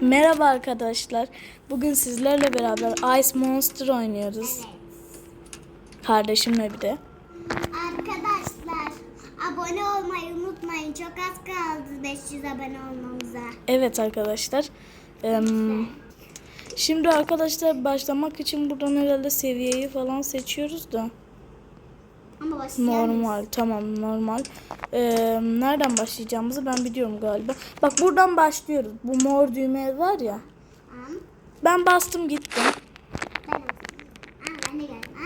Merhaba arkadaşlar. Bugün sizlerle beraber Ice Monster oynuyoruz. Kardeşimle bir de. Arkadaşlar abone olmayı unutmayın. Çok az kaldı 500 abone olmamıza. Evet arkadaşlar. Em, şimdi arkadaşlar başlamak için buradan herhalde seviyeyi falan seçiyoruz da. Ama başlayalım. Normal tamam normal. Em, nereden başlayacağımızı ben biliyorum galiba. Bak buradan başlıyoruz. Bu mor düğme var ya. Tamam. Ben bastım gittim. Ben Aa, ben de geldim. Ha?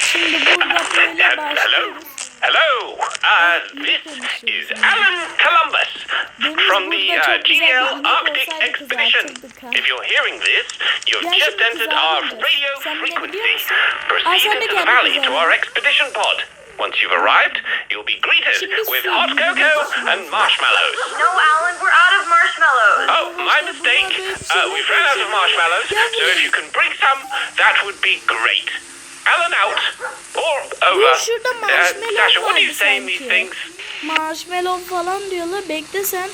Şimdi burada böyle başlıyoruz. Hello, uh, this is Alan Columbus from the uh, GL Arctic Expedition. If you're hearing this, you've just entered our radio frequency. Proceed into the valley to our expedition pod. Once you've arrived, you'll be greeted with hot cocoa and marshmallows. No, Alan, we're out of marshmallows. Oh, my mistake. Uh, we've run out of marshmallows, so if you can bring some, that would be great. Alan out or over. Dur şurada Uh, marshmallow Sasha, what do you say in these things? Marshmallow falan diyorlar. Bekle sen.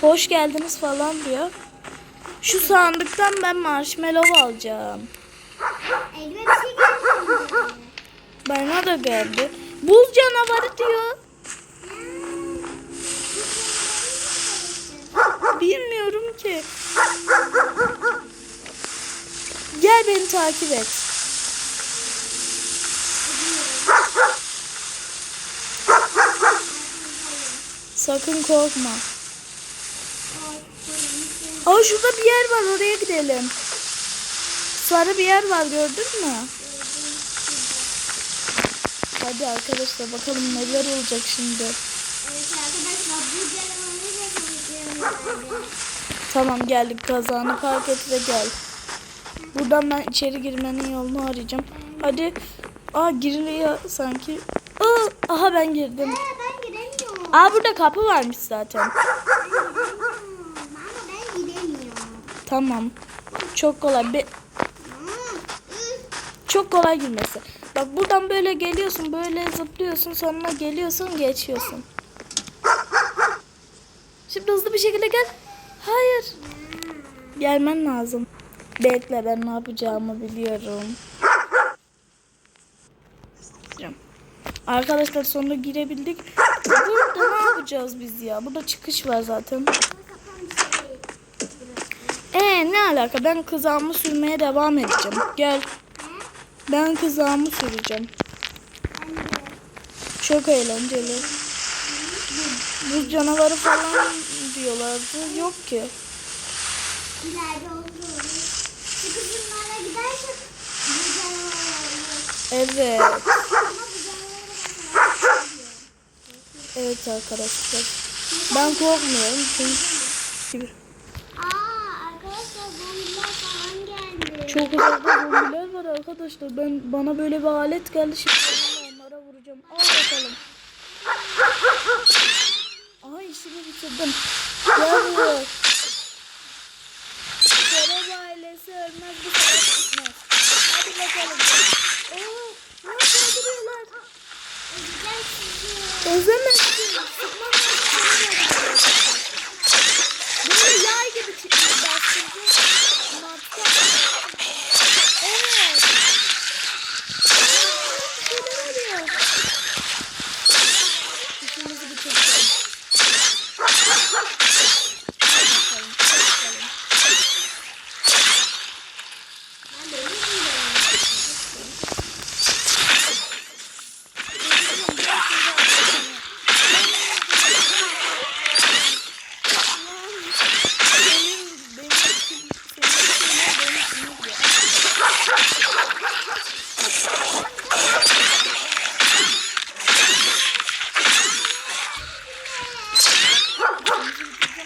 Hoş geldiniz falan diyor. Şu sandıktan ben marshmallow alacağım. Bana da geldi. Buz canavarı diyor. Bilmiyorum ki. Gel beni takip et. Sakın korkma. Aa şurada bir yer var oraya gidelim. Sarı bir yer var gördün mü? Hadi arkadaşlar bakalım neler olacak şimdi. Tamam geldik kazanı park et ve gel. Buradan ben içeri girmenin yolunu arayacağım. Hadi. Aa giriliyor sanki. Aa, aha ben girdim. Aa burada kapı varmış zaten. Tamam. Çok kolay. Be çok kolay girmesi. Bak buradan böyle geliyorsun, böyle zıplıyorsun, sonra geliyorsun, geçiyorsun. Şimdi hızlı bir şekilde gel. Hayır. Gelmen lazım. Bekle ben ne yapacağımı biliyorum. Arkadaşlar sonunda girebildik. Yapacağız biz ya? Burada çıkış var zaten. Ee ne alaka? Ben kızağımı sürmeye devam edeceğim. Gel. Ben kızağımı süreceğim. Çok eğlenceli. Buz canavarı falan diyorlardı. Yok ki. İleride olur. Şu kızımlara gidersek bu canavar olur. Evet. Ama bu canavar da Evet arkadaşlar. Ben korkmuyorum çünkü Aa arkadaşlar zombiler falan geldi. çok uzakta zombiler var arkadaşlar. Ben bana böyle bir alet geldi şimdi onlara vuracağım. Al bakalım. Aha işimi bitirdim. Gel buraya. Serap ailesi ölmez bu sefer gitmez. Hadi bakalım. Oo, ne öldürüyorlar? Ezeceğim sizi. Ezemezsin. Sıkmam lazım. Bunu yay gibi çıkıyor. Bastırdı. Matka. Evet. Aa, bir şeyler oluyor. İşimizi bitireceğim. Hadi bakalım, hadi bakalım. Ben de ezeceğim. Benim, benim, senin şeyler benim içime giriyor.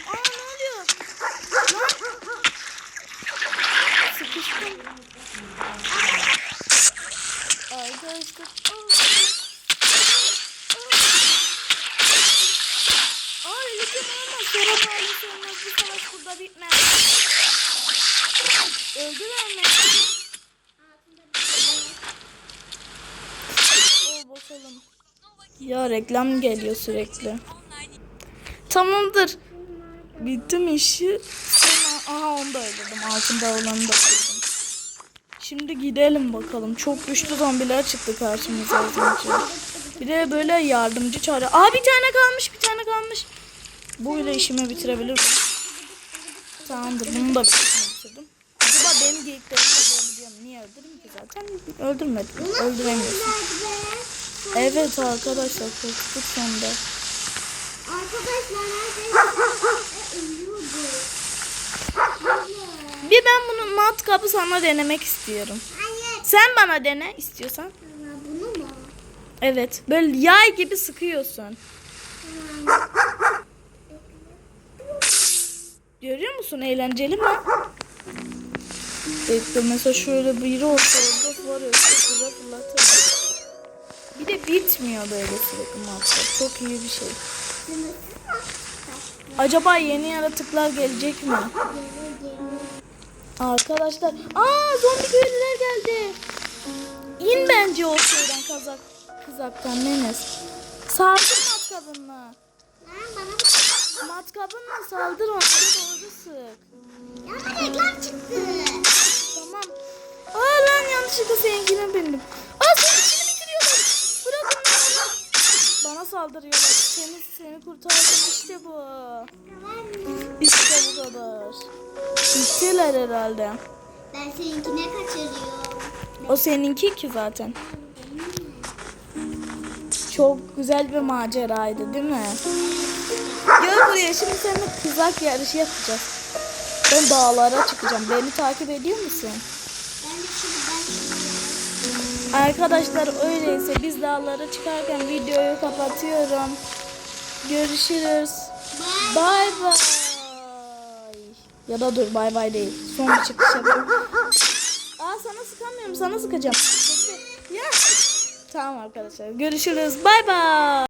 Aa ne oluyor? Lan! Sıkıştım. Arkadaşlar. Öleceğim ama Serap ailesi olmaz. Bu savaş burada bitmez. Oo bakalım. Ya reklam geliyor sürekli. Tamamdır. Bitti mi işi? Sonra aha onu da öldürdüm. Altında olanı da öldürdüm. Şimdi gidelim bakalım. Çok güçlü zombiler çıktı karşımıza. Bir de böyle yardımcı çağırıyor. Aa bir tane kalmış bir tane kalmış. Bu ile işimi bitirebilirim. Tamamdır bunu da bitirdim. Acaba benim geyiklerimi öldürebiliyorum. Niye öldürürüm ki zaten? Öldürmedim. Öldüremiyorsun. Evet arkadaşlar korktuk sonunda. Arkadaşlar. Bir ben bunun matkabı sana denemek istiyorum. Hayır. Sen bana dene istiyorsan. Bunu mu? Evet. Böyle yay gibi sıkıyorsun. Görüyor musun? Eğlenceli mi? Bekle mesela şöyle biri olsa orada var çok güzel fırlatır. Bir de bitmiyor böyle sürekli matkap. Çok iyi bir şey. Acaba yeni yaratıklar gelecek mi? Arkadaşlar. Aa zombi köylüler geldi. İn bence o şeyden kazak kızaktan Nenes. Saldır matkabınla. Lan bana. Matkabınla saldır onlara doğru sık. Ya reklam çıktı. Tamam. Aa lan yanlışlıkla seninkine bindim. Aa senin işini bitiriyorlar. Bırakın beni. Bana saldırıyorlar. Seni, seni kurtardım işte bu. İşte bu kadar. Bittiler herhalde. Ben seninkine kaçırıyorum. O seninki ki zaten. Çok güzel bir maceraydı değil mi? Gel buraya şimdi seninle kızak yarışı yapacağız. Ben dağlara çıkacağım. Beni takip ediyor musun? Ben de şimdi ben Arkadaşlar öyleyse biz dağlara çıkarken videoyu kapatıyorum. Görüşürüz. Bay bay. Ya da dur bay bay değil. Son bir çıkış yapayım. Aa sana sıkamıyorum. Sana sıkacağım. Ya. Tamam arkadaşlar. Görüşürüz. Bay bay.